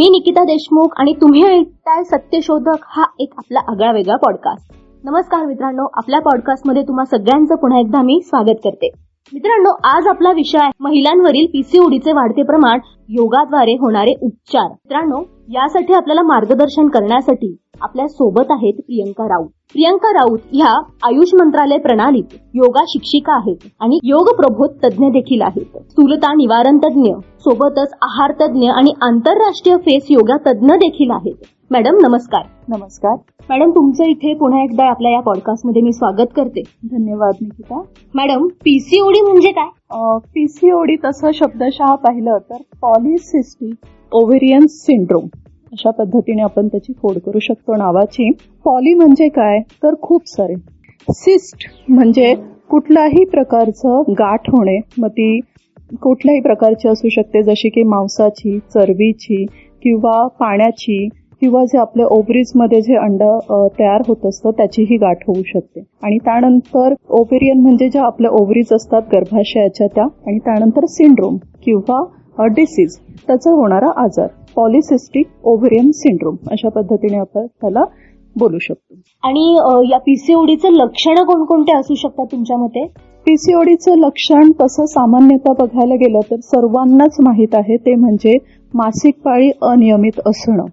मी निकिता देशमुख आणि तुम्ही ऐकताय सत्यशोधक हा एक आपला आगळा वेगळा पॉडकास्ट नमस्कार मित्रांनो आपल्या पॉडकास्टमध्ये तुम्हा सगळ्यांचं पुन्हा एकदा मी स्वागत करते. मित्रांनो आज आपला विषय आहे महिलांवरील पीसीओडीचे वाढते प्रमाण योगाद्वारे होणारे उपचार. मित्रांनो यासाठी आपल्याला मार्गदर्शन करण्यासाठी आपल्यासोबत आहेत प्रियंका राऊत. प्रियंका राऊत ह्या आयुष मंत्रालय प्रणालीत योगा शिक्षिका आहेत आणि योग प्रबोध तज्ज्ञ देखील आहेत. स्थूलता निवारण तज्ज्ञ सोबतच आहार तज्ज्ञ आणि आंतरराष्ट्रीय फेस योगा तज्ज्ञ देखील आहेत. मॅडम नमस्कार. नमस्कार. मॅडम तुमचं इथे पुन्हा एकदा आपल्या या पॉडकास्टमध्ये मी स्वागत करते. धन्यवाद निकिता. मॅडम पीसीओडी म्हणजे काय? पीसीओडी तसं शब्दशः पाहिलं तर पॉलिसिस्टिक ओव्हेरियन सिंड्रोम अशा पद्धतीने आपण त्याची फोड करू शकतो नावाची. पॉली म्हणजे काय? तर खूप सारे. सिस्ट म्हणजे कुठलाही प्रकारचं गाठ होणे. मग ती कुठल्याही प्रकारची असू शकते जशी की मांसाची चरबीची किंवा पाण्याची किंवा जे आपल्या ओव्हरीजमध्ये जे अंड तयार होत असतं त्याचीही गाठ होऊ शकते. आणि त्यानंतर ओव्हेरियन म्हणजे ज्या आपल्या ओव्हरीज असतात गर्भाशयाच्या त्या. आणि त्यानंतर सिंड्रोम किंवा डिसीज. त्याचा होणारा आजार. पॉलिसिस्टिक ओव्हेरियन सिंड्रोम अशा पद्धतीने आपण त्याला बोलू शकतो. आणि या पीसीओडीचे लक्षणं कोणकोणते असू शकतात तुमच्या मते? पीसीओडीचं लक्षण तसं सामान्यतः बघायला गेलं तर सर्वांनाच माहीत आहे ते म्हणजे मासिक पाळी अनियमित असणं.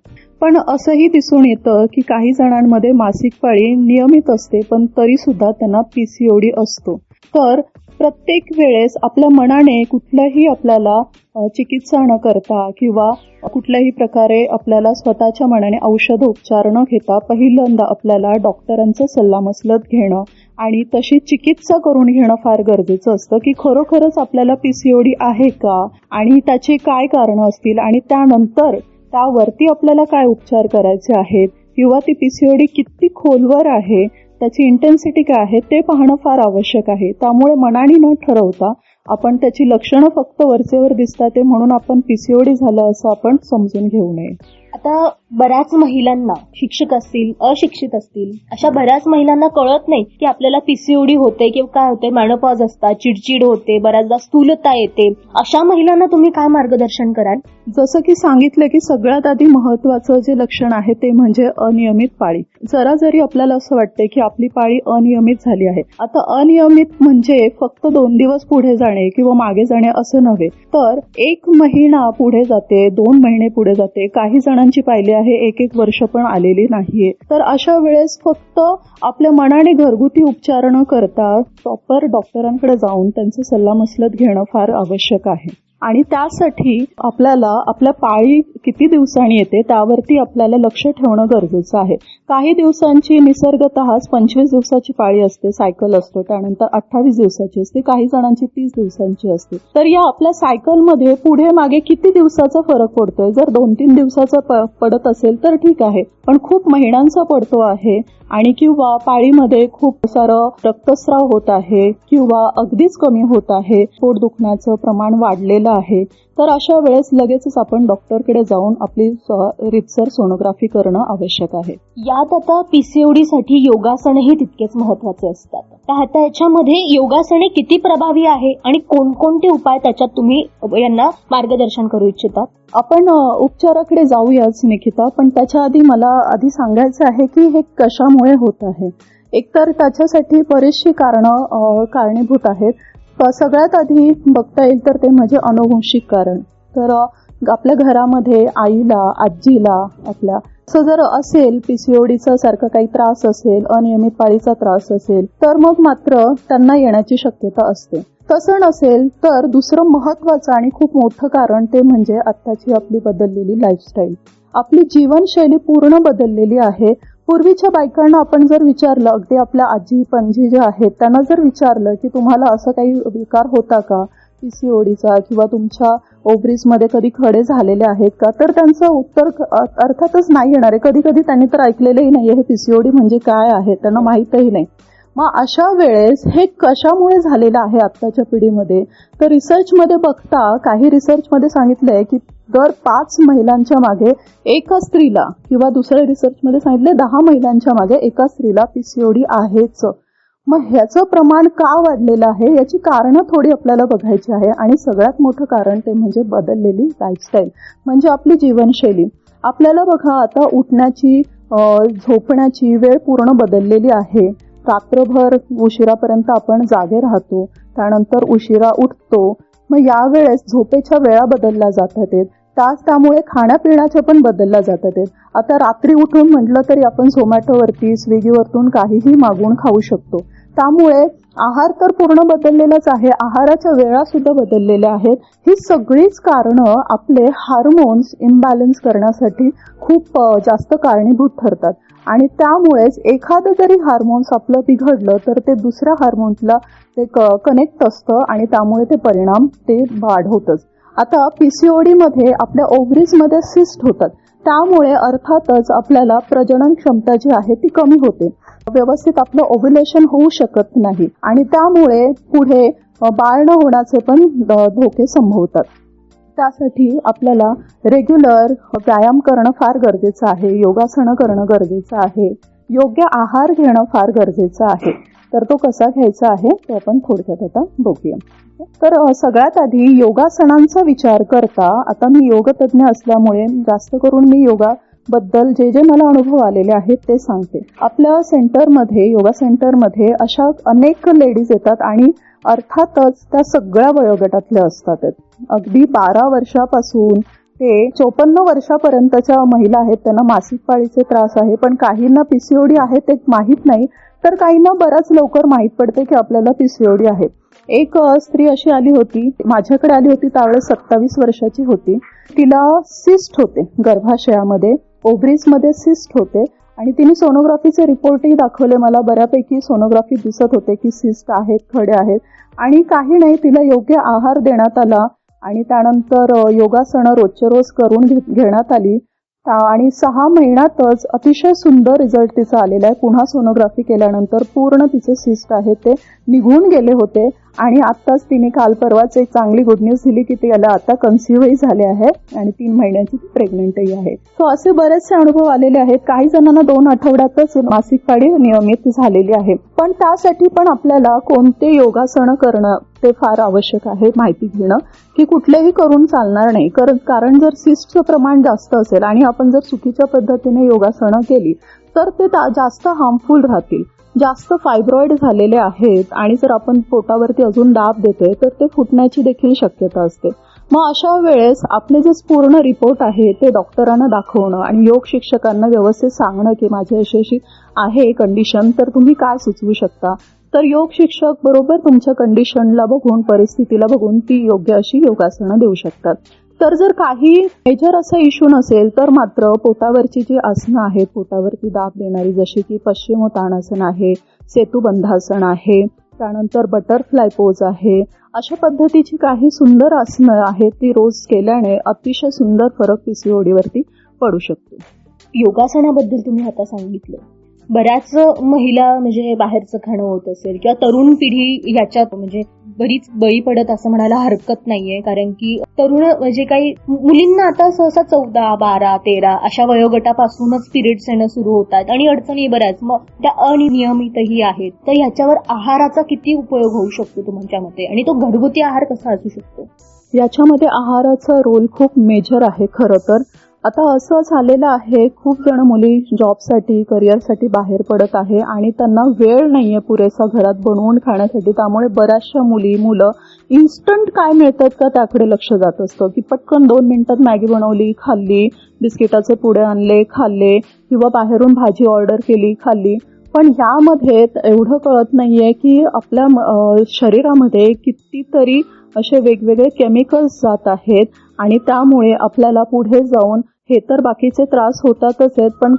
पण असंही दिसून येतं की काही जणांमध्ये मासिक पाळी नियमित असते पण तरी सुद्धा त्यांना पीसीओडी असतो. तर प्रत्येक वेळेस आपल्या मनाने कुठल्याही आपल्याला चिकित्सा न करता किंवा कुठल्याही प्रकारे आपल्याला स्वतःच्या मनाने औषध उपचार न घेता पहिल्यांदा आपल्याला डॉक्टरांचा सल्लामसलत घेणं आणि तशी चिकित्सा करून घेणं फार गरजेचं असतं की खरोखरच आपल्याला पीसीओडी आहे का आणि त्याची काय कारणं असतील आणि त्यानंतर त्यावरती आपल्याला काय उपचार करायचे आहेत किंवा ती पीसीओडी किती खोलवर आहे त्याची इंटेन्सिटी काय आहे ते पाहणं फार आवश्यक आहे. त्यामुळे मनाने न ठरवता आपण त्याची लक्षणं फक्त वरचेवर दिसतात ते म्हणून आपण पीसीओडी झालं असं आपण समजून घेऊ नये. आता बऱ्याच महिलांना शिक्षक असतील अशिक्षित असतील अशा बऱ्याच महिलांना कळत नाही की आपल्याला पीसीओडी होते किंवा काय होते मॅनोपॉज असतात चिडचिड होते बऱ्याचदा स्थूलता येते. अशा महिलांना तुम्ही काय मार्गदर्शन कराल? जसं की सांगितलं की सगळ्यात आधी महत्वाचं जे लक्षण आहे ते म्हणजे अनियमित पाळी. जरा जरी आपल्याला असं वाटते की आपली पाळी अनियमित झाली आहे. आता अनियमित म्हणजे फक्त दोन दिवस पुढे जाणे किंवा मागे जाणे असं नव्हे तर एक महिना पुढे जाते दोन महिने पुढे जाते काही जणांची पाहिली आहे एक एक वर्ष पण आलेली नाहीये. तर अशा वेळेस फक्त आपल्या मनाने घरगुती उपचार न करता प्रॉपर डॉक्टरांकडे जाऊन त्यांचं सल्लामसलत घेणं फार आवश्यक आहे. आणि त्यासाठी आपल्याला आपल्या पाळी किती दिवसांनी येते त्यावरती आपल्याला लक्ष ठेवणं गरजेचं आहे. काही दिवसांची निसर्गतःच पंचवीस दिवसाची पाळी असते सायकल असतो त्यानंतर अठ्ठावीस दिवसाची असते काही जणांची तीस दिवसांची असते. तर या आपल्या सायकलमध्ये पुढे मागे किती दिवसाचा फरक पडतोय? जर दोन तीन दिवसाचा प- पडत असेल तर ठीक आहे. पण खूप महिन्यांचा पडतो आहे. आणि किंवा पाळीमध्ये खूप सारं रक्तस्राव होत आहे किंवा अगदीच कमी होत आहे पोट दुखण्याचं प्रमाण वाढलेलं आहे तर अशा वेळेस लगेचच आपण डॉक्टरकडे जाऊन आपली स- रीतसर सोनोग्राफी करणं आवश्यक आहे. यात आता पीसीओडी साठी योगासनही तितकेच महत्त्वाचे असतात. तर आता याच्यामध्ये योगासने किती प्रभावी आहे आणि कोणकोणते उपाय त्याच्यात तुम्ही यांना मार्गदर्शन करू इच्छितात? आपण उपचाराकडे जाऊयाच निकिता पण त्याच्या आधी मला आधी सांगायचं आहे की हे कशामुळे होत आहे? एकतर त्याच्यासाठी बरीचशी कारणं कारणीभूत आहेत. सगळ्यात आधी बघता येईल तर ते म्हणजे अनुवंशिक कारण. तर आपल्या घरामध्ये आईला आजीला आपल्या असं जर असेल पीसीओडीचा सारखा काही त्रास असेल अनियमित पाळीचा त्रास असेल तर मग मात्र त्यांना येण्याची शक्यता असते. तसं नसेल तर दुसरं महत्वाचं आणि खूप मोठं कारण ते म्हणजे आत्ताची आपली बदललेली लाईफस्टाईल आपली जीवनशैली पूर्ण बदललेली आहे. पूर्वीच्या बायकांना आपण जर विचारलं अगदी आपल्या आजी पणजी जे आहेत त्यांना जर विचारलं की तुम्हाला असं काही विकार होता का? पीसीओडीचा किंवा तुमच्या ओव्हरीज कधी खडे झालेले आहेत का? तर त्यांचं उत्तर अर्थातच नाही येणार आहे. कधी कधी त्यांनी तर ऐकलेलंही नाहीये हे पीसीओडी म्हणजे काय आहे? त्यांना माहीतही नाही. मग अशा वेळेस हे कशामुळे झालेलं आहे आत्ताच्या पिढीमध्ये? तर रिसर्चमध्ये बघता काही रिसर्चमध्ये सांगितलंय की दर पाच महिलांच्या मागे एका स्त्रीला किंवा दुसऱ्या रिसर्चमध्ये सांगितले दहा महिलांच्या मागे एका स्त्रीला पीसीओडी आहेच. मग ह्याचं प्रमाण का वाढलेलं आहे? याची कारणं थोडी आपल्याला बघायची आहे आणि सगळ्यात मोठं कारण ते म्हणजे बदललेली लाईफस्टाईल म्हणजे आपली जीवनशैली. आपल्याला बघा आता उठण्याची झोपण्याची वेळ पूर्ण बदललेली आहे. रात्रभर उशिरापर्यंत आपण जागे राहतो त्यानंतर उशिरा उठतो. मग यावेळेस झोपेच्या वेळा बदलल्या जात आहेत त्याच त्यामुळे खाण्यापिण्याच्या पण बदलल्या जात आहेत आता रात्री उठून म्हटलं तरी आपण झोमॅटोवरती स्विगीवरतून काहीही मागून खाऊ शकतो. त्यामुळे आहार तर पूर्ण बदललेलाच आहे आहाराच्या वेळा सुद्धा बदललेल्या आहेत. ही सगळीच कारणं आपले हार्मोन्स इम्बॅलन्स करण्यासाठी खूप जास्त कारणीभूत ठरतात. आणि त्यामुळेच एखादं जरी हार्मोन्स आपलं बिघडलं तर ते दुसऱ्या हार्मोन्सला ते कनेक्ट असतं आणि त्यामुळे ते परिणाम ते वाढवतच आता पीसीओडी मध्ये आपल्या ओव्हरीजमध्ये सिस्ट होतात. त्यामुळे अर्थातच आपल्याला प्रजनन क्षमता जी आहे ती कमी होते. व्यवस्थित आपलं ओव्ह्युलेशन होऊ शकत नाही. आणि त्यामुळे पुढे बाळ न होण्याचे पण धोके संभवतात. त्यासाठी आपल्याला रेग्युलर व्यायाम करणं फार गरजेचं आहे योगासनं करणं गरजेचं आहे योग्य आहार घेणं फार गरजेचं आहे. तर तो कसा घ्यायचा आहे ते आपण थोडक्यात आता बघूया. तर सगळ्यात आधी योगासनांचा विचार करता आता मी योगतज्ञ असल्यामुळे जास्त करून मी योगा बद्दल जे जे मला अनुभव आलेले आहेत ते सांगते. आपल्या सेंटरमध्ये योगा सेंटरमध्ये अशा अनेक लेडीज येतात आणि अर्थातच त्या सगळ्या वयोगटातल्या असतात अगदी बारा वर्षापासून ते चोपन्न वर्षापर्यंतच्या महिला आहेत त्यांना मासिक पाळीचे त्रास आहे पण काहींना पीसीओडी आहे ते माहीत नाही तर काहींना बराच लवकर माहीत पडते की आपल्याला पीसीओडी आहे. एक स्त्री अशी आली होती माझ्याकडे आली होती त्यावेळेस सत्तावीस वर्षाची होती. तिला सिस्ट होते गर्भाशयामध्ये ओव्हरीजमध्ये सिस्ट होते. आणि तिने सोनोग्राफीचे रिपोर्टही दाखवले मला. बऱ्यापैकी सोनोग्राफी दिसत होते की सिस्ट आहेत खडे आहेत. आणि काही नाही तिला योग्य आहार देण्यात आला आणि त्यानंतर योगासनं रोजचे रोज करून घेण्यात आली. आणि सहा महिन्यातच अतिशय सुंदर रिझल्ट तिचा आलेला आहे. पुन्हा सोनोग्राफी केल्यानंतर पूर्ण तिचे सिस्ट आहेत ते निघून गेले होते. आणि आत्ताच तिने काल परवाच एक चांगली गुड न्यूज दिली की तिला आता कन्सिव्हही झाले आहे आणि तीन महिन्यांची ती प्रेग्नंटही आहे. सो असे बरेचसे अनुभव आलेले आहेत. काही जणांना दोन आठवड्यातच मासिक पाळी नियमित झालेली आहे. पण त्यासाठी पण आपल्याला कोणते योगासनं करणं ते फार आवश्यक आहे माहिती घेणं. की कुठलेही करून चालणार नाही. कारण कारण जर सिस्टचं प्रमाण जास्त असेल आणि आपण जर चुकीच्या पद्धतीने योगासनं केली तर ते जास्त हार्मफुल राहतील. जास्त फायब्रॉइड झालेले आहेत आणि जर आपण पोटावरती अजून दाब देतोय तर ते फुटण्याची देखील शक्यता असते. मग अशा वेळेस आपले जे पूर्ण रिपोर्ट आहे ते डॉक्टरांना दाखवणं आणि योग शिक्षकांना व्यवस्थित सांगणं की माझी अशी अशी आहे कंडिशन तर तुम्ही काय सुचवू शकता? तर योग शिक्षक बरोबर तुमच्या कंडिशनला बघून परिस्थितीला बघून ती योग्य अशी योगासनं देऊ शकतात. तर जर काही मेजर असा इश्यू नसेल तर मात्र पोटावरची जी आसनं आहेत पोटावरती दाब देणारी जशी की पश्चिमोतानासन आहे सेतुबंधासन आहे त्यानंतर बटरफ्लाय पोज आहे अशा पद्धतीची काही सुंदर आसनं आहेत ती रोज केल्याने अतिशय सुंदर फरक पीसीओडीवरती पडू शकतो. योगासनाबद्दल तुम्ही आता सांगितलं. बऱ्याच महिला म्हणजे बाहेरचं खाणं होत असेल किंवा तरुण पिढी याच्यात म्हणजे बरीच बळी पडत असं म्हणायला हरकत नाहीये. कारण की तरुण म्हणजे काही मुलींना आता सहसा चौदा बारा तेरा अशा वयोगटापासूनच पिरियड्स येणं सुरू होतात आणि अडचणी बऱ्याच. मग त्या अनियमितही आहेत. तर ह्याच्यावर आहाराचा किती उपयोग होऊ शकतो तुमच्या मते? आणि तो घरगुती आहार कसा असू शकतो? याच्यामध्ये आहाराचा रोल खूप मेजर आहे खरं तर. आता असं झालेलं आहे खूप जण मुली जॉबसाठी करिअरसाठी बाहेर पडत आहे आणि त्यांना वेळ नाहीये पुरेसा घरात बनवून खाण्यासाठी. त्यामुळे बऱ्याचशा मुली मुलं इन्स्टंट काय मिळतात का त्याकडे लक्ष जात असतं. की पटकन दोन मिनिटात मॅगी बनवली खाल्ली बिस्किटाचे पुडे आणले खाल्ले किंवा बाहेरून भाजी ऑर्डर केली खाल्ली. पण यामध्ये एवढं कळत नाहीये की आपल्या शरीरामध्ये कितीतरी असे वेगवेगळे केमिकल्स जात आहेत आणि त्यामुळे आपल्याला पुढे जाऊन हे तर बाकीचे त्रास होतातच आहेत पण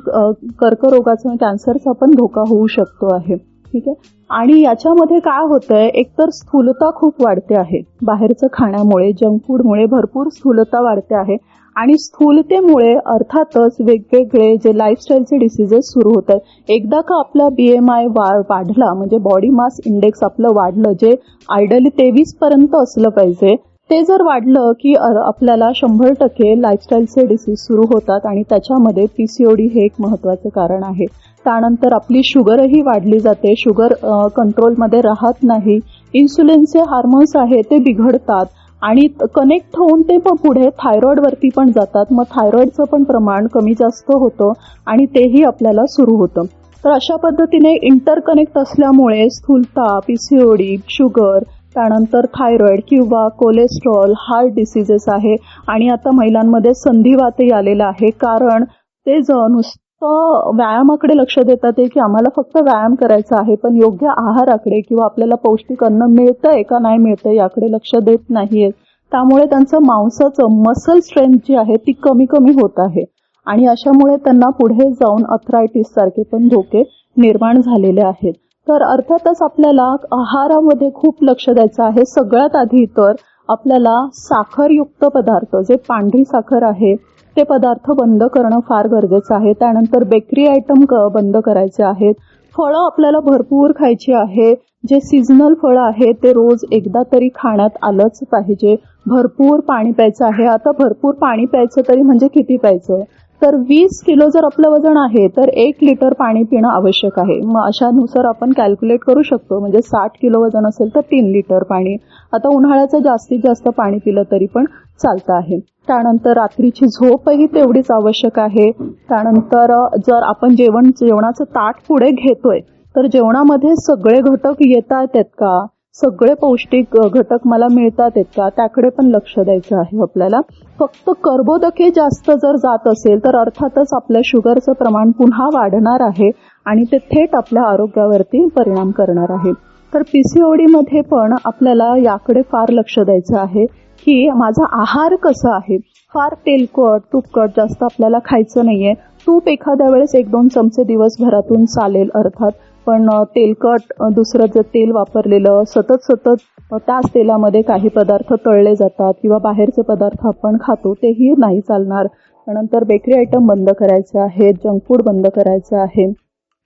कर्करोगाचा कॅन्सरचा पण धोका होऊ शकतो आहे. ठीक आहे? आणि याच्यामध्ये काय होतंय एकतर स्थूलता खूप वाढते आहे. बाहेरचं खाण्यामुळे जंक फूडमुळे भरपूर स्थूलता वाढते आहे. आणि स्थूलतेमुळे अर्थातच वेगवेगळे जे लाईफस्टाईलचे डिसिजेस सुरू होत आहेत एकदा का आपला बी एम आय वाढला म्हणजे बॉडी मास इंडेक्स आपलं वाढलं जे आयडली तेवीस पर्यंत असलं पाहिजे ते जर वाढलं की आपल्याला शंभर टक्के लाईफस्टाईलचे डिसीज सुरू होतात आणि त्याच्यामध्ये पीसीओडी हे एक महत्वाचं कारण आहे. त्यानंतर आपली शुगरही वाढली जाते शुगर कंट्रोलमध्ये राहत नाही इन्सुलिनचे हार्मोन्स आहे ते बिघडतात आणि कनेक्ट होऊन ते मग पुढे थायरॉईडवरती पण जातात. मग थायरॉइडचं पण प्रमाण कमी जास्त होतं आणि तेही आपल्याला सुरू होतं. तर अशा पद्धतीने इंटरकनेक्ट असल्यामुळे स्थूलता पीसीओडी शुगर त्यानंतर थायरॉइड किंवा कोलेस्ट्रॉल हार्ट डिसीजेस आहे. आणि आता महिलांमध्ये संधिवातही आलेलं आहे. कारण ते ज नुसतं व्यायामाकडे लक्ष देतात की आम्हाला फक्त व्यायाम करायचा आहे पण योग्य आहाराकडे किंवा आपल्याला पौष्टिक अन्न मिळतंय का नाही मिळतंय याकडे लक्ष देत नाहीये त्यामुळे त्यांचं मांसाचं मसल स्ट्रेंथ जी आहे ती कमी कमी होत आहे. आणि अशामुळे त्यांना पुढे जाऊन अथरायटिस सारखे पण धोके निर्माण झालेले आहेत. तर अर्थातच आपल्याला आहारामध्ये खूप लक्ष द्यायचं आहे. सगळ्यात आधी तर आपल्याला साखरयुक्त पदार्थ जे पांढरी साखर आहे ते पदार्थ बंद करणं फार गरजेचं आहे. त्यानंतर बेकरी आयटम बंद करायचे आहेत. फळं आपल्याला भरपूर खायची आहे. जे सीझनल फळं आहे ते रोज एकदा तरी खाण्यात आलंच पाहिजे. भरपूर पाणी प्यायचं आहे. आता भरपूर पाणी प्यायचं तरी म्हणजे किती प्यायचं तर वीस किलो जर आपलं वजन आहे तर एक लिटर पाणी पिणं आवश्यक आहे. मग अशानुसार आपण कॅल्क्युलेट करू शकतो. म्हणजे साठ किलो वजन असेल तर तीन लिटर पाणी. आता उन्हाळ्याचं जास्तीत जास्त पाणी पिलं तरी पण चालतं आहे. त्यानंतर रात्रीची झोपही तेवढीच आवश्यक आहे. त्यानंतर जर आपण जेवण जेवणाचं ताट पुढे घेतोय तर जेवणामध्ये सगळे घटक येत आहेत का? सगळे पौष्टिक घटक मला मिळतात आहेत का त्याकडे पण लक्ष द्यायचं आहे आपल्याला. फक्त कर्बोदके जास्त जर जात असेल तर अर्थातच आपल्या शुगरचं प्रमाण पुन्हा वाढणार आहे आणि ते थेट आपल्या आरोग्यावरती परिणाम करणार आहे. तर पीसीओडी मध्ये पण आपल्याला याकडे फार लक्ष द्यायचं आहे की माझा आहार कसा आहे? फार तेलकट तुपकट जास्त आपल्याला खायचं नाहीये. तूप एखाद्या वेळेस एक दोन चमचे दिवसभरातून चालेल अर्थात पण तेलकट दुसरं जर तेल वापरलेलं सतत सतत त्याच तेलामध्ये काही पदार्थ तळले जातात किंवा बाहेरचे पदार्थ आपण खातो तेही नाही चालणार. त्यानंतर बेकरी आयटम बंद करायचे आहेत जंक फूड बंद करायचं आहे.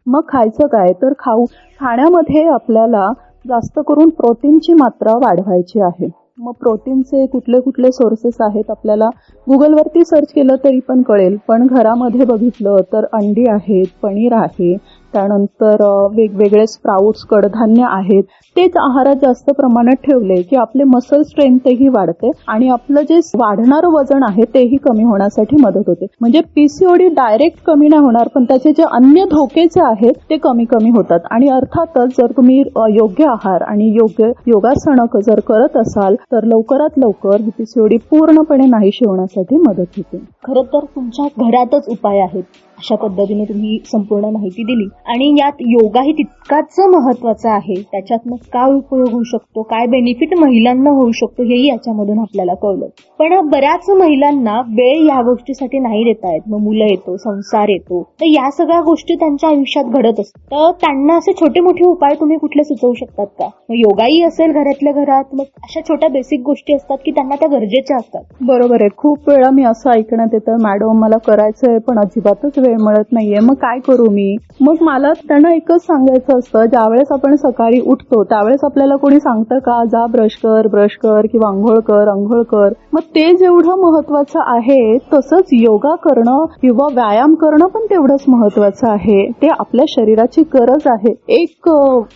मग खायचं काय? तर खाऊ. खाण्यामध्ये आपल्याला जास्त करून प्रोटीनची मात्रा वाढवायची आहे. मग प्रोटीनचे कुठले कुठले सोर्सेस आहेत आपल्याला गुगलवरती सर्च केलं तरी पण कळेल. पण घरामध्ये बघितलं तर अंडी आहेत पनीर आहे त्यानंतर वेगवेगळे स्प्राऊट्स कडधान्य आहेत. तेच आहारात जास्त प्रमाणात ठेवले की आपले मसल स्ट्रेंथही वाढते आणि आपलं जे वाढणारं वजन आहे तेही कमी होण्यासाठी मदत होते. म्हणजे पीसीओडी डायरेक्ट कमी नाही होणार पण त्याचे जे अन्य धोके जे आहेत ते कमी कमी होतात. आणि अर्थातच जर तुम्ही योग्य आहार आणि योग्य योगासनं जर करत असाल तर लवकरात लवकर ही पीसीओडी पूर्णपणे नाहीशी होण्यासाठी मदत होते. खरं तर तुमच्या घरातच उपाय आहेत. अशा पद्धतीने तुम्ही संपूर्ण माहिती दिली. आणि यात योगाही तितकाच महत्त्वाचा आहे. त्याच्यात मग काय उपयोग होऊ शकतो? काय बेनिफिट महिलांना होऊ शकतो? हेही याच्यामधून आपल्याला कळलं. पण बऱ्याच महिलांना वेळ या गोष्टीसाठी नाही देता येत. मग मुलं येतो संसार येतो. तर या सगळ्या गोष्टी त्यांच्या आयुष्यात घडत असतात. तर त्यांना असे छोटे मोठे उपाय तुम्ही कुठले सुचवू शकतात का? मग योगाही असेल घरातल्या घरात. मग अशा छोट्या बेसिक गोष्टी असतात की त्यांना त्या गरजेच्या असतात. बरोबर आहे. खूप वेळा मी असं ऐकण्यात येतं मॅडम मला करायचंय पण अजिबातच वेळ मिळत नाहीये. मग काय करू मी? मग मला त्यांना एकच सांगायचं असतं ज्यावेळेस आपण सकाळी उठतो त्यावेळेस आपल्याला कोणी सांगतं का जा ब्रश कर ब्रश कर किंवा आंघोळ कर आंघोळ कर. मग ते जेवढं महत्वाचं आहे तसंच योगा करणं किंवा व्यायाम करणं पण तेवढंच महत्वाचं आहे. ते आपल्या शरीराची गरज आहे. एक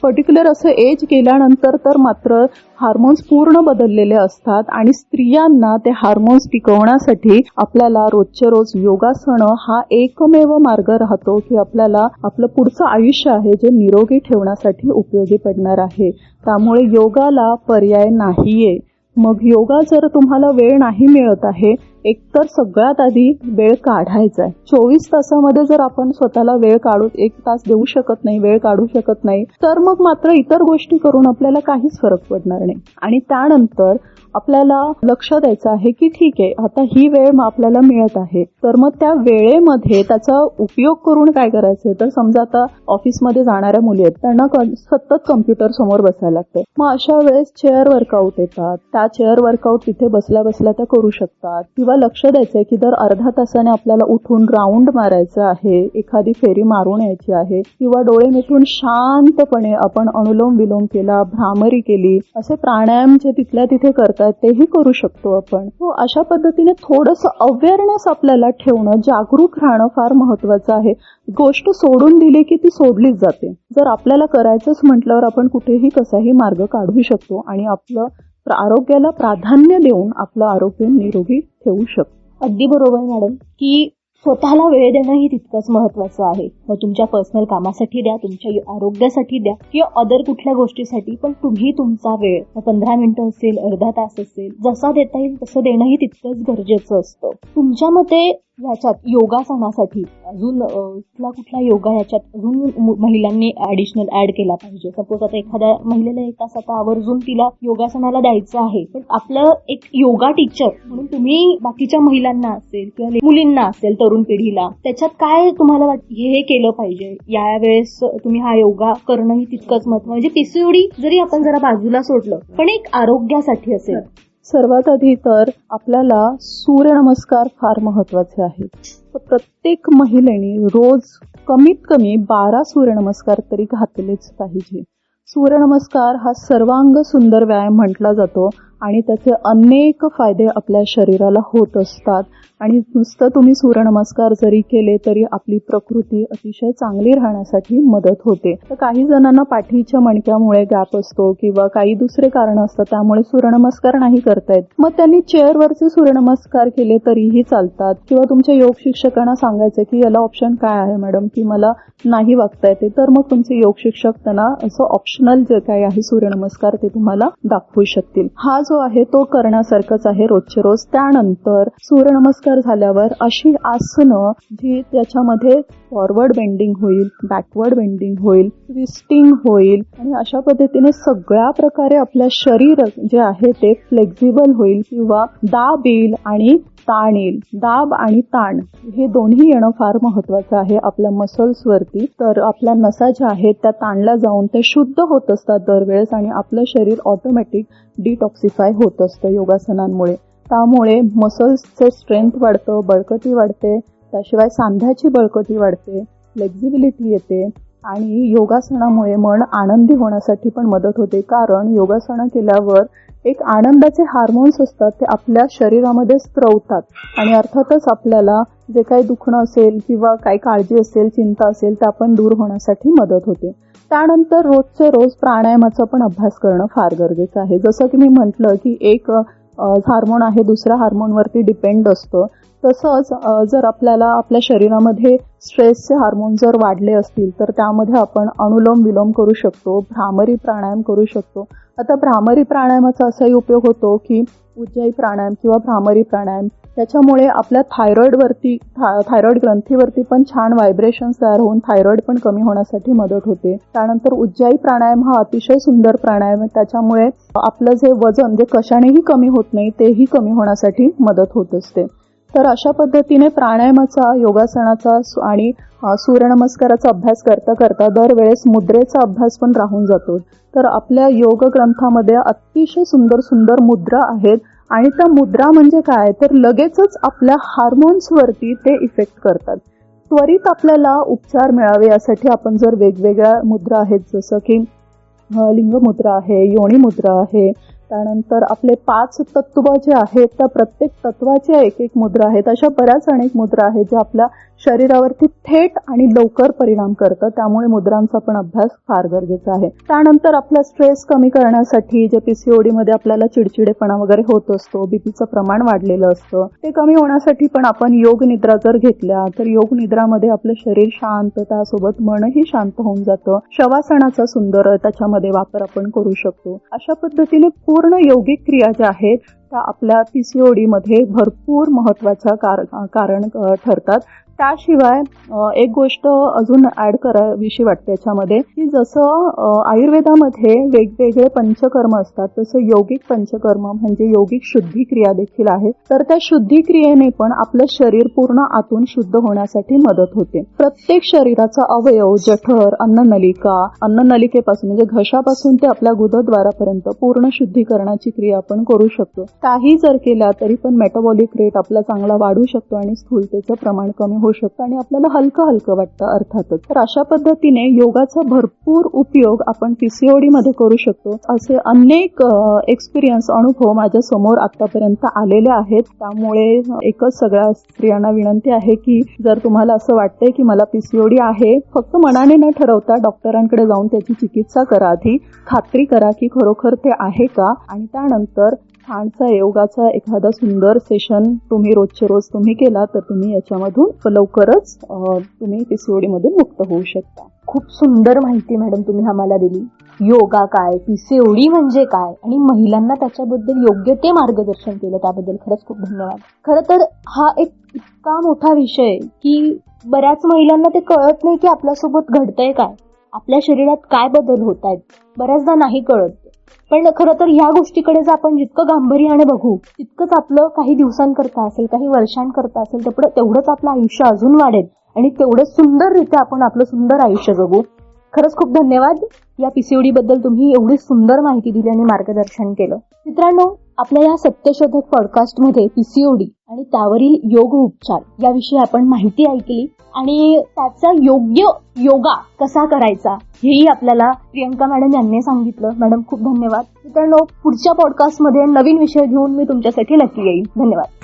पर्टिक्युलर असं एज गेल्यानंतर तर मात्र हार्मोन्स पूर्ण बदललेले असतात आणि स्त्रियांना ते हार्मोन्स टिकवण्यासाठी आपल्याला रोजच्या रोज योगासनं हा एकमेव मार्ग राहतो की आपल्याला आपलं पुढचं आयुष्य आहे जे निरोगी ठेवण्यासाठी उपयोगी पडणार आहे. त्यामुळे योगाला पर्याय नाहीये. मग योगा जर तुम्हाला वेळ नाही मिळत आहे एकतर सगळ्यात आधी वेळ काढायचा आहे चोवीस तासामध्ये जर आपण स्वतःला वेळ काढू एक तास देऊ शकत नाही वेळ काढू शकत नाही तर मग मात्र इतर गोष्टी करून आपल्याला काहीच फरक पडणार नाही. आणि त्यानंतर आपल्याला लक्ष द्यायचं आहे की ठीक आहे आता ही वेळ आपल्याला मिळत आहे. तर मग त्या वेळेमध्ये त्याचा उपयोग करून काय करायचंय? तर समजा आता ऑफिसमध्ये जाणाऱ्या मुली आहेत त्यांना सतत कम्प्युटर समोर बसायला लागते मग अशा वेळेस चेअर वर्कआउट येतात. त्या चेअर वर्कआउट तिथे बसल्या बसल्या त्या करू शकतात. किंवा लक्ष द्यायचंय की दर अर्धा तासाने आपल्याला उठून राऊंड मारायचं आहे एखादी फेरी मारून यायची आहे किंवा डोळे मिटून शांतपणे आपण अनुलोम विलोम केला भ्रामरी केली असे प्राणायाम जे तिथल्या तिथे करतात तेही करू शकतो आपण. हो अशा पद्धतीने थोडस अवेअरनेस आपल्याला ठेवणं जागरूक राहणं फार महत्वाचं आहे. गोष्ट सोडून दिली की ती सोडलीच जाते. जर आपल्याला करायचंच म्हटल्यावर आपण कुठेही कसाही मार्ग काढू शकतो आणि आपलं आरोग्याला प्राधान्य देऊन आपलं आरोग्य निरोगी ठेवू शकतो. अगदी बरोबर मॅडम. की स्वतःला वेळ देणं ही तितकंच महत्वाचं आहे. मग तुमच्या पर्सनल कामासाठी द्या तुमच्या आरोग्यासाठी द्या किंवा अदर कुठल्या गोष्टीसाठी पण तुम्ही तुमचा वेळ पंधरा मिनिटं असेल अर्धा तास असेल जसा देता येईल तसं देणंही तितकंच गरजेचं असतं. तुमच्या मते याच्यात योगासनासाठी अजून कुठला कुठला योगा याच्यात अजून महिलांनी ऍडिशनल ऍड केला पाहिजे. सपोज आता एखाद्या महिलेला एक तास आता आवर्जून तिला योगासनाला द्यायचं आहे पण आपलं एक योगा टीचर म्हणून तुम्ही बाकीच्या महिलांना असेल किंवा मुलींना असेल तरुण पिढीला त्याच्यात काय तुम्हाला वाटतं हे केलं पाहिजे? या वेळेस तुम्ही हा योगा करणंही तितकंच महत्त्व म्हणजे पीसीओडी जरी आपण जरा बाजूला सोडलं पण एक आरोग्यासाठी असेल. सर्वात आधी तर आपल्याला सूर्यनमस्कार फार महत्त्वाचे आहेत. तर प्रत्येक महिलेने रोज कमीत कमी बारा सूर्यनमस्कार तरी घातलेच पाहिजे. सूर्यनमस्कार हा सर्वांग सुंदर व्यायाम म्हटला जातो. आणि त्याचे अनेक फायदे आपल्या शरीराला होत असतात. आणि नुसतं तुम्ही सूर्यनमस्कार जरी केले तरी आपली प्रकृती अतिशय चांगली राहण्यासाठी मदत होते. तर काही जणांना पाठीच्या मणक्यामुळे गॅप असतो किंवा काही दुसरे कारण असतात त्यामुळे सूर्यनमस्कार नाही करतायत मग त्यांनी चेअरवरचे सूर्यनमस्कार केले तरीही चालतात. किंवा तुमच्या योग शिक्षकांना सांगायचं की याला ऑप्शन काय आहे मॅडम की मला नाही वागता येते. तर मग तुमचे योग शिक्षक त्यांना असं ऑप्शनल जे काही आहे सूर्यनमस्कार ते तुम्हाला दाखवू शकतील. हा जो आहे तो करण्यासारखंच आहे रोजचे रोज. त्यानंतर सूर्यनमस्कार झाल्यावर अशी आसनं जी त्याच्यामध्ये फॉरवर्ड बेंडिंग होईल बॅकवर्ड बेंडिंग होईल ट्विस्टिंग होईल आणि अशा पद्धतीने सगळ्या प्रकारे आपल्या शरीर जे आहे ते फ्लेक्झिबल होईल किंवा दाब येईल आणि ताण येईल. दाब आणि ताण हे दोन्ही येणं फार महत्वाचं आहे आपल्या मसल्स वरती. तर आपल्या नसा ज्या आहेत त्या ताणल्या जाऊन ते शुद्ध होत असतात दरवेळेस आणि आपलं शरीर ऑटोमॅटिक डिटॉक्सिफाय होत असतं योगासनांमुळे. त्यामुळे मसल्सचं स्ट्रेंथ वाढतं बळकटी वाढते त्याशिवाय सांध्याची बळकटी वाढते फ्लेक्झिबिलिटी येते आणि योगासनामुळे मन आनंदी होण्यासाठी पण मदत होते. कारण योगासनं केल्यावर एक आनंदाचे हार्मोन्स असतात ते आपल्या शरीरामध्ये स्त्रवतात. आणि अर्थातच आपल्याला जे काही दुखणं असेल किंवा काही काळजी असेल चिंता असेल त्या पण दूर होण्यासाठी मदत होते. त्यानंतर रोजचे रोज प्राणायामाचा पण अभ्यास करणं फार गरजेचं आहे. जसं की मी म्हटलं की एक हार्मोन आहे दुसऱ्या हार्मोनवरती डिपेंड असतं. तसंच जर आपल्याला आपल्या शरीरामध्ये स्ट्रेसचे हार्मोन जर वाढले असतील तर त्यामध्ये आपण अनुलोम विलोम करू शकतो भ्रामरी प्राणायाम करू शकतो. आता भ्रामरी प्राणायामाचा असाही उपयोग होतो की उज्जाई प्राणायाम किंवा भ्रामरी प्राणायाम. त्याच्यामुळे आपल्या थायरॉईडवरती था थायरॉईड ग्रंथीवरती पण छान व्हायब्रेशन तयार होऊन थायरॉईड पण कमी होण्यासाठी मदत होते. त्यानंतर उज्जाई प्राणायाम हा अतिशय सुंदर प्राणायाम आहे. त्याच्यामुळे आपलं जे वजन जे कशानेही कमी होत नाही तेही कमी होण्यासाठी मदत होत असते. तर अशा पद्धतीने प्राणायामाचा योगासनाचा आणि सूर्यनमस्काराचा अभ्यास करता करता दरवेळेस मुद्रेचा अभ्यास पण राहून जातो. तर आपल्या योग ग्रंथामध्ये अतिशय सुंदर सुंदर मुद्रा आहेत. आणि त्या मुद्रा म्हणजे काय? तर लगेचच आपल्या हार्मोन्सवरती ते इफेक्ट करतात. त्वरित आपल्याला उपचार मिळावे यासाठी आपण जर वेगवेगळ्या मुद्रा आहेत जसं की लिंग लिंगमुद्रा आहे योनी मुद्रा आहे त्यानंतर आपले पाच तत्व जे आहेत त्या प्रत्येक तत्वाच्या एक एक मुद्रा आहेत अशा बऱ्याच अनेक मुद्रा आहेत ज्या आपल्या शरीरावरती थेट आणि लवकर परिणाम करतात त्यामुळे मुद्रांचा पण अभ्यास फार गरजेचा आहे. त्यानंतर आपला स्ट्रेस कमी करण्यासाठी जे पीसीओडी मध्ये आपल्याला चिडचिडेपणा वगैरे होत असतो बीपीचं प्रमाण वाढलेलं असतं ते कमी होण्यासाठी पण आपण योग निद्रा जर घेतल्या तर योग निद्रामध्ये आपलं शरीर शांत त्यासोबत मनही शांत होऊन जातं. शवासनाचा सुंदर त्याच्यामध्ये वापर आपण करू शकतो. अशा पद्धतीने पूर्ण योगिक क्रिया ज्या आहेत त्या आपल्या पीसीओडी मध्ये भरपूर महत्वाचं कार- कारण ठरतात. त्याशिवाय एक गोष्ट अजून ऍड करावीशी वाटते याच्यामध्ये की जसं आयुर्वेदामध्ये वेगवेगळे पंचकर्म असतात तसं यौगिक पंचकर्म म्हणजे योगिक शुद्धी क्रिया देखील आहे तर त्या शुद्धी क्रियेने पण आपलं शरीर पूर्ण आतून शुद्ध होण्यासाठी मदत होते. प्रत्येक शरीराचा अवयव जठर अन्ननलिका अन्ननलिकेपासून म्हणजे घशापासून ते आपल्या गुदद्वारापर्यंत पूर्ण शुद्धीकरणाची क्रिया आपण करू शकतो. काही जर केल्या तरी पण मेटाबॉलिक रेट आपला चांगला वाढू शकतो आणि स्थूलतेचं प्रमाण कमी होऊ शकतं आणि आपल्याला हलकं हलकं वाटतं अर्थातच. तर अशा पद्धतीने योगाचा भरपूर उपयोग आपण पीसीओडी मध्ये करू शकतो. असे अनेक एक्सपिरियन्स अनुभव माझ्यासमोर आतापर्यंत आलेले आहेत. त्यामुळे एकच सगळ्या स्त्रियांना विनंती आहे की जर तुम्हाला असं वाटतंय की मला पीसीओडी आहे फक्त मनाने न ठरवता डॉक्टरांकडे जाऊन त्याची चिकित्सा करा आधी. खात्री करा की खरोखर ते आहे का? आणि त्यानंतर छानसा योगाचा एखादा सुंदर सेशन तुम्ही रोजचे रोज तुम्ही केला तर तुम्ही याच्यामधून लवकरच तुम्ही पीसीओडी मधून मुक्त होऊ शकता. खूप सुंदर माहिती मॅडम तुम्ही आम्हाला दिली. योगा काय पीसीओडी म्हणजे काय आणि महिलांना त्याच्याबद्दल योग्य ते मार्गदर्शन केलं त्याबद्दल खरंच खूप धन्यवाद. खरं तर हा एक इतका मोठा विषय की बऱ्याच महिलांना ते कळत नाही की आपल्यासोबत घडतंय काय. आपल्या शरीरात काय बदल होत आहेत बऱ्याचदा नाही कळत. पण खरं तर ह्या गोष्टीकडे जर आपण जितकं गांभीर्याने बघू तितकंच आपलं काही दिवसांकरता असेल काही वर्षांकरता असेल तेवढं तेवढंच आपलं आयुष्य अजून वाढेल आणि तेवढंच सुंदररित्या आपण आपलं सुंदर आयुष्य जगू. खरंच खूप धन्यवाद. या पीसीओडी बद्दल तुम्ही एवढी सुंदर माहिती दिली आणि मार्गदर्शन केलं. मित्रांनो आपल्या या सत्यशोधक पॉडकास्टमध्ये पीसीओडी आणि त्यावरील योग उपचार याविषयी आपण माहिती ऐकली आणि त्याचा योग्य योगा कसा करायचा हेही आपल्याला प्रियंका मॅडम यांनी सांगितलं. मॅडम खूप धन्यवाद. मित्रांनो पुढच्या पॉडकास्टमध्ये नवीन विषय घेऊन मी तुमच्यासाठी नक्की येईल धन्यवाद.